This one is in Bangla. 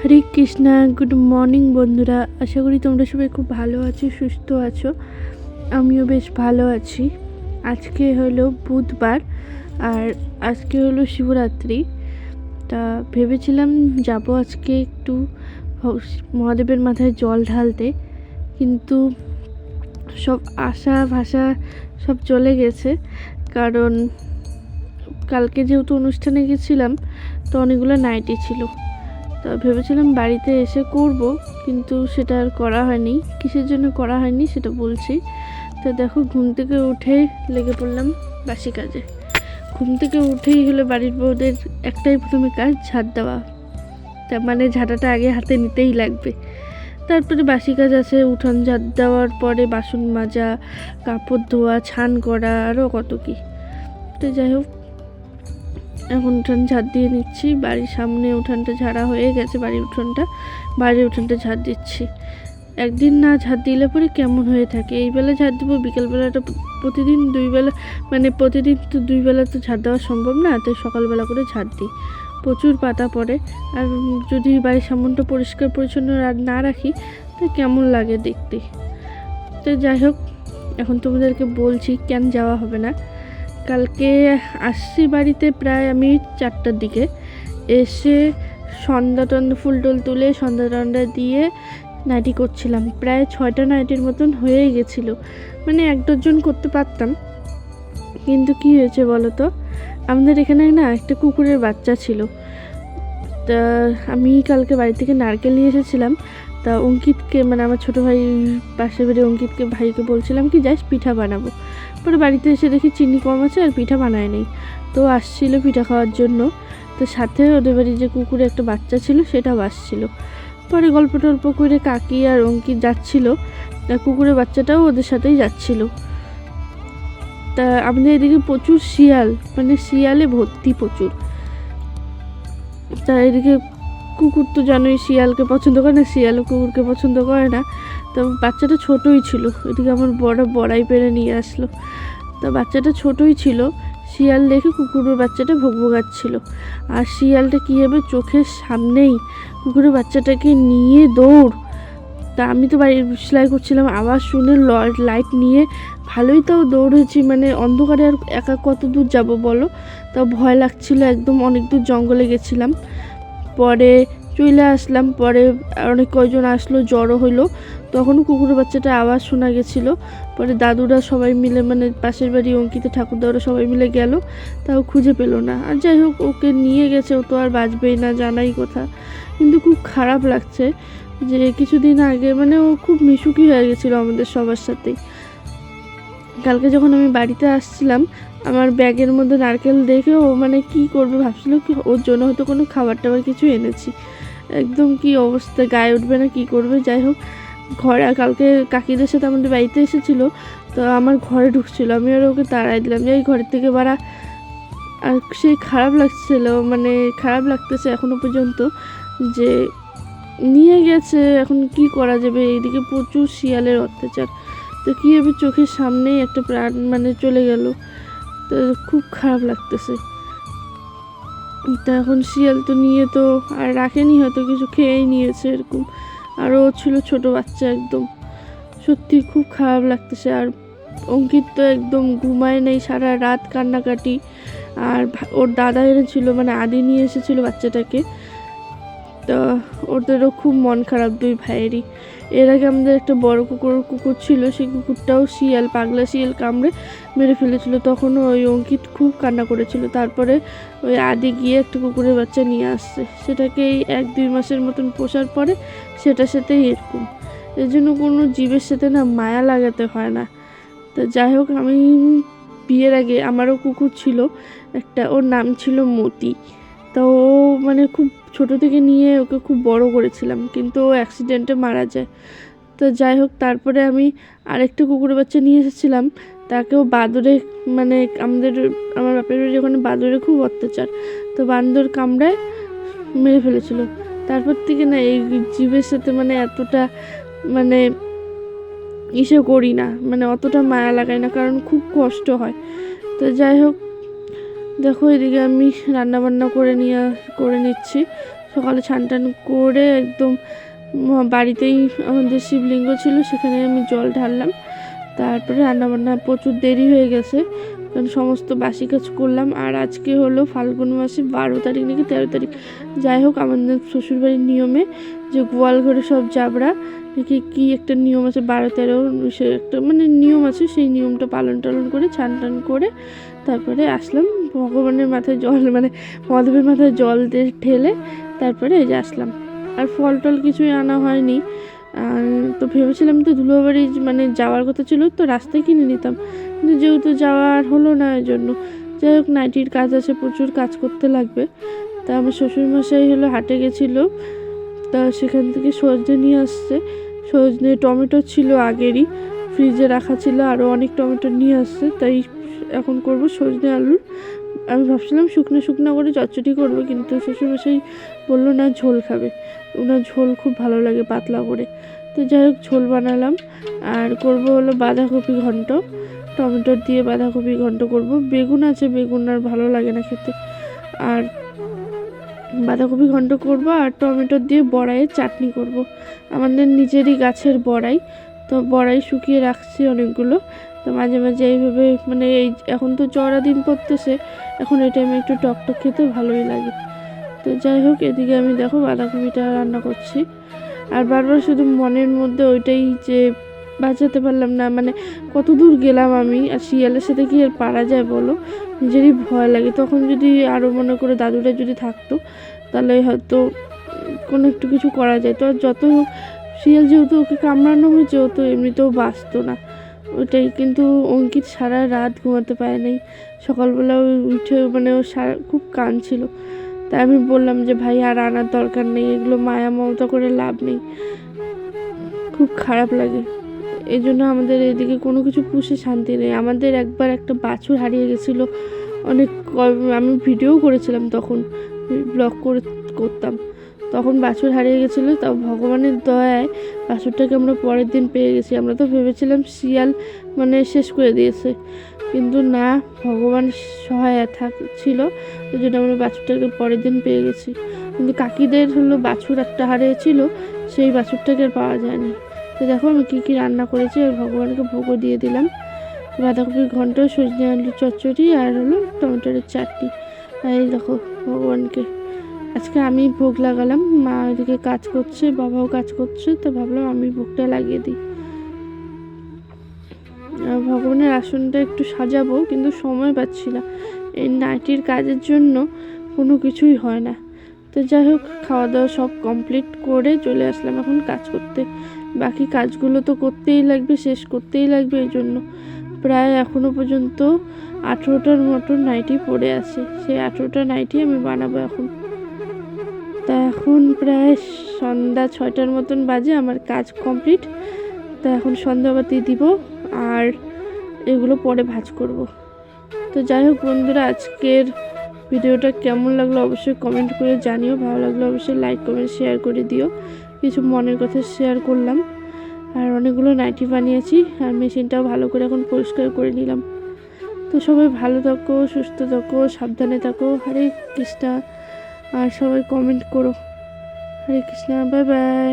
হরে কৃষ্ণা, গুড মর্নিং বন্ধুরা। আশা করি তোমরা সবাই খুব ভালো আছো, সুস্থ আছো। আমিও বেশ ভালো আছি। আজকে হলো বুধবার আর আজকে হলো শিবরাত্রি। তা ভেবেছিলাম যাব আজকে একটু মহাদেবের মাথায় জল ঢালতে। কিন্তু সব আশা ভাষা সব চলে গেছে। কারণ কালকে যেহেতু অনুষ্ঠানে গেছিলাম, তো অনেকগুলো নাইটি ছিল। তা ভেবেছিলাম বাড়িতে এসে করব, কিন্তু সেটা আর করা হয়নি। কিসের জন্য করা হয়নি সেটা বলছি। তো দেখো, ঘুম থেকে উঠে লেগে পড়লাম বাসি কাজে। ঘুম থেকে উঠেই হলো বাড়ির বউদের একটাই প্রথমে কাজ ঝাড় দেওয়া। তার মানে ঝাঁটাটা আগে হাতে নিতেই লাগবে। তারপরে বাসি কাজ আছে, উঠান ঝাড় দেওয়ার পরে বাসন মাজা, কাপড় ধোয়া, ছান করা আরও কত কী। তো যাই হোক এখন উঠান ঝাড় দিয়ে নিচ্ছি বাড়ির সামনে উঠানটা ঝাড়া হয়ে গেছে, বাড়ির উঠানটা। বাড়ির উঠানটা ঝাড় দিচ্ছি। একদিন না ঝাড় দিলে পরে কেমন হয়ে থাকে? এই বেলা ঝাড় দেবো বিকেলবেলাটা প্রতিদিন দুই বেলা মানে প্রতিদিন তো দুই বেলা তো ঝাড় দেওয়া সম্ভব না, তাই সকালবেলা করে ঝাড় দিই। প্রচুর পাতা পড়ে। আর যদি বাড়ির সামনটা পরিষ্কার, পরিচ্ছন্ন না রাখি, তো কেমন লাগে দেখতে? তো যাই হোক, এখন তোমাদেরকে বলছি, কেন যাওয়া হবে না? কালকে আসছি বাড়িতে প্রায় আমি চারটার দিকে। এসে সন্ধ্যা টন্ধা ফুল টুল তুলে সন্ধ্যা টন্ধা দিয়ে নাইটি করছিলাম। প্রায় ছয়টা নাইটির মতন হয়েই গেছিল। মানে এক ডজন করতে পারতাম। কিন্তু কি হয়েছে বলো তো আমাদের এখানে না একটা কুকুরের বাচ্চা ছিল। তা আমি কালকে বাড়ি থেকে নারকেল নিয়ে এসেছিলাম। তা অঙ্কিতকে মানে আমার ছোটো ভাই পাশে বাড়ি অঙ্কিতকে, ভাইকে বলছিলাম কি, যাস পিঠা বানাবো। পরে বাড়িতে এসে দেখি চিনি কম আছে আর পিঠা বানায় নেই। তো আসছিল পিঠা খাওয়ার জন্য। তো সাথে ওদের বাড়ি যে কুকুরে একটা বাচ্চা ছিল, সেটাও আসছিল। পরে গল্প টল্প করে কাকি আর অঙ্কিত যাচ্ছিল। তা কুকুরের বাচ্চাটাও ওদের সাথেই যাচ্ছিল। তা আমাদের এদিকে প্রচুর শিয়াল মানে শিয়ালে ভর্তি প্রচুর। তা এদিকে কুকুর তো জানোই শিয়ালকে পছন্দ করে না, শিয়ালও কুকুরকে পছন্দ করে না। তো বাচ্চাটা ছোটই ছিল। এদিকে আমার বড় বড়াই পেরে নিয়ে আসলো। তা বাচ্চাটা ছোটই ছিল। শিয়াল দেখে কুকুরের বাচ্চাটা ভোগ ভোগাচ্ছিল। আর শিয়ালটা কী হবে? চোখের সামনেই কুকুরের বাচ্চাটাকে নিয়ে দৌড়। তা আমি তো বাড়ির সেলাই করছিলাম। আওয়াজ শুনে লাইট নিয়ে ভালোই তাও দৌড়েছি। মানে অন্ধকারে আর একা কত দূর যাব বলো? তাও ভয় লাগছিল। একদম অনেক দূর জঙ্গলে গেছিলাম। পরে চলে আসলাম, পরে অনেক কয়জন আসলো, জড়ো হইল। তখন কুকুরের বাচ্চাটা আওয়াজ শোনা গেছিল। পরে দাদুরা সবাই মিলে মানে পাশের বাড়ি অঙ্কিতা ঠাকুরদারা সবাই মিলে গেল। তাও খুঁজে পেল না। আর যাই হোক, ওকে নিয়ে গেছে, ও তো আর বাঁচবেই না, জানাই কথা। কিন্তু খুব খারাপ লাগছে যে কিছুদিন আগে মানে ও খুব মিশুকি হয়ে গেছিল আমাদের সবার সাথেই কালকে যখন আমি বাড়িতে আসছিলাম, আমার ব্যাগের মধ্যে নারকেল দেখে ও মানে কি করবে ভাবছিল কি, ওর জন্য হয়তো কোনো খাবার টাবার কিছু এনেছি। একদম কি অবস্থা, গায়ে উঠবে না, কি করবে? যাই হোক, ঘরে, কালকে কাকিদের সাথে আমাদের বাড়িতে এসেছিল, তো আমার ঘরে ঢুকছিল। আমি আর ওকে তাড়াই দিলাম যে এই ঘরের থেকে বাড়া। আর সেই খারাপ লাগছিল মানে খারাপ লাগতেছে এখনও পর্যন্ত যে নিয়ে গেছে, এখন কি করা যাবে? এইদিকে প্রচুর শিয়ালের অত্যাচার। তো কী হবে, চোখের সামনেই একটা প্রাণ মানে চলে গেল। তো খুব খারাপ লাগতেছে। তো এখন শিয়াল তো নিয়ে তো আর রাখেনি, হয়তো কিছু খেয়েই নিয়েছে এরকম। আর ও ছিল ছোট বাচ্চা একদম। সত্যি খুব খারাপ লাগতেছে। আর অঙ্কিত তো একদম ঘুমায় নেই, সারা রাত কান্নাকাটি। আর ওর দাদা এনেছিল মানে আদি নিয়ে এসেছিল বাচ্চাটাকে। তো ওদেরও খুব মন খারাপ দুই ভাইয়েরই। এর আগে আমাদের একটা বড় কুকুর কুকুর ছিল, সেই কুকুরটাও শিয়াল, পাগলা শিয়াল কামড়ে মেরে ফেলেছিল। তখনও ওই অঙ্কিত খুব কান্না করেছিল। তারপরে ওই আদি গিয়ে একটা কুকুরের বাচ্চা নিয়ে আসছে। সেটাকে এই এক দুই মাসের মতন পোষার পরে সেটার সাথেই এরকম। এর জন্য কোনো জীবের সাথে না মায়া লাগাতে হয় না। তো যাই হোক, আমি বিয়ের আগে আমারও কুকুর ছিল একটা। ওর নাম ছিল মতি। তো ও মানে খুব ছোট থেকে নিয়ে ওকে খুব বড় করেছিলাম, কিন্তু ও অ্যাক্সিডেন্টে মারা যায়। তো যাই হোক, তারপরে আমি আরেকটা কুকুরের বাচ্চা নিয়ে এসেছিলাম। তাকেও বাদরে মানে আমাদের, আমার বাপের বাড়ির ওখানে বাদরে খুব অত্যাচার। তো বান্দর কামড়ায় মেরে ফেলেছিল। তারপর থেকে না এই জীবের সাথে মানে এতটা মানে ইসে করি না মানে অতটা মায়া লাগাই না, কারণ খুব কষ্ট হয়। তো যাই হোক দেখো, এদিকে আমি রান্না বান্না করে নিয়ে, করে নিচ্ছি। সকালে ছান টান করে একদম বাড়িতেই আমাদের শিবলিঙ্গ ছিল, সেখানে আমি জল ঢাললাম। তারপরে রান্নাবান্না প্রচুর দেরি হয়ে গেছে, কারণ সমস্ত বাসি কাজ করলাম। আর আজকে হলো ফাল্গুন মাসে বারো তারিখ নাকি তেরো তারিখ। যাই হোক, আমাদের শ্বশুরবাড়ির নিয়মে যে গোয়াল ঘরে সব জাবরা, নাকি কি একটা নিয়ম আছে, বারো তেরো সে একটা মানে নিয়ম আছে, সেই নিয়মটা পালন টালন করে ছান টান করে তারপরে আসলাম। ভগবানের মাথায় জল মানে মহাদেবের মাথায় জল দিয়ে ঢেলে তারপরে এই যে আসলাম। আর ফল টল কিছুই আনা হয়নি। আর তো ভেবেছিলাম তো ধুলোবাড়ি মানে যাওয়ার কথা ছিল তো রাস্তায় কিনে নিতাম। কিন্তু যেহেতু যাওয়ার হলো না এর জন্য যাই হোক নাইটির কাজ আছে, প্রচুর কাজ করতে লাগবে। তা আমার শ্বশুরমশাই হলো হাটে গেছিল, তা সেখান থেকে সজনে নিয়ে আসছে। সজনে টমেটো ছিল আগেরই ফ্রিজে রাখা ছিল আরও অনেক টমেটো নিয়ে আসছে, তাই এখন করব সজনে আলুর। আমি ভাবছিলাম শুকনো শুকনো করে চচ্চড়ি করব, কিন্তু শ্বশুরমশাই বলল, না, ঝোল খাবে। ওনার ঝোল খুব ভালো লাগে পাতলা করে। তো যাই হোক, ঝোল বানালাম। আর করব হলো বাঁধাকপি ঘন্ট। টমেটো দিয়ে বাঁধাকপি ঘন্ট করব। বেগুন আছে, বেগুন আর ভালো লাগে না খেতে। আর বাঁধাকপি ঘন্ট করব, আর টমেটো দিয়ে বড়াইয়ের চাটনি করব। আমাদের নিজেরই গাছের বড়াই। তো বড়াই শুকিয়ে রাখছি অনেকগুলো। তো মাঝে মাঝে এইভাবে মানে এই এখন তো চড়া দিন পড়তেছে, এখন এই টাইমে একটু টক টক খেতে ভালোই লাগে। তো যাই হোক, এদিকে আমি দেখো বাঁধাকপিটা রান্না করছি। আর বারবার শুধু মনের মধ্যে ওইটাই যে বাঁচাতে পারলাম না মানে কত দূর গেলাম আমি, আর শিয়ালের সাথে কি আর পারা যায় বলো? নিজেরই ভয় লাগে। তখন যদি আরও মনে করে দাদুটা যদি থাকতো, তাহলে হয়তো কোনো একটু কিছু করা যায় তো যত হোক শিয়াল যেহেতু ওকে কামড়ানো হয়েছে, ও তো এমনিতেও বাঁচতো না। ওটাই কিন্তু অঙ্কিত সারা রাত ঘুমাতে পারে নাই। সকালবেলা উঠে মানে ও সারা খুব কাঁদছিল। তাই আমি বললাম যে, ভাই, আর আনার দরকার নেই, এগুলো মায়া মমতা করে লাভ নেই। খুব খারাপ লাগে। এই জন্য আমাদের এদিকে কোনো কিছু পুষে শান্তি নেই। আমাদের একবার একটা বাছুর হারিয়ে গেছিল। অনেক আমি ভিডিও করেছিলাম তখন, ব্লগ করে, করতাম। তখন বাছুর হারিয়ে গেছিল, তাও ভগবানের দয়ায় বাছুরটাকে আমরা পরের দিন পেয়ে গেছি। আমরা তো ভেবেছিলাম শিয়াল মানে শেষ করে দিয়েছে। কিন্তু না, ভগবান সহায় থাক, ছিল, ওই জন্য আমরা বাছুরটাকে পরের দিন পেয়ে গেছি। কিন্তু কাকিদের হলো বাছুর একটা হারিয়েছিল, সেই বাছুরটাকে পাওয়া যায়নি। তো দেখো আমি কী কী রান্না করেছি, আর ভগবানকে ভোগও দিয়ে দিলাম। বাঁধাকপির ঘন্ট, সজনে আলুর চচ্চড়ি, আর হলো টমেটোর চাটনি। এই দেখো ভগবানকে। আজকে আমি ভোগ লাগালাম, মা ওইদিকে কাজ করছে, বাবাও কাজ করছে, তো ভাবলাম আমি ভোগটা লাগিয়ে দিই। ভগবানের আসনটা একটু সাজাবো, কিন্তু সময় পাচ্ছি না। এই নাইটির কাজের জন্য কোনো কিছুই হয় না। তো যাই হোক খাওয়া দাওয়া সব কমপ্লিট করে চলে আসলাম এখন কাজ করতে। বাকি কাজগুলো তো করতেই লাগবে, শেষ করতেই লাগবে এই জন্য। প্রায় এখনও পর্যন্ত আঠেরোটার মতো নাইটি পড়ে আছে। সেই আঠেরোটা নাইটি আমি বানাবো এখন। তা এখন প্রায় সন্ধ্যা ছয়টার মতন বাজে, আমার কাজ কমপ্লিট। তা এখন সন্ধ্যাবাতি দিব, আর এগুলো পরে ভাজ করব। তো যাই হোক বন্ধুরা, আজকের ভিডিওটা কেমন লাগল অবশ্যই কমেন্ট করে জানিও, ভালো লাগল অবশ্যই লাইক কমেন্ট শেয়ার করে দিও। কিছু মনের কথা শেয়ার করলাম, আর অনেকগুলো নাইটি বানিয়েছি, আর মেশিনটাও ভালো করে এখন পরিষ্কার করে নিলাম। তো সবাই ভালো থাকো, সুস্থ থাকো, সাবধানে থাকো, হরে কৃষ্ণা। আর সবাই কমেন্ট করো। হরে কৃষ্ণা বাই বাই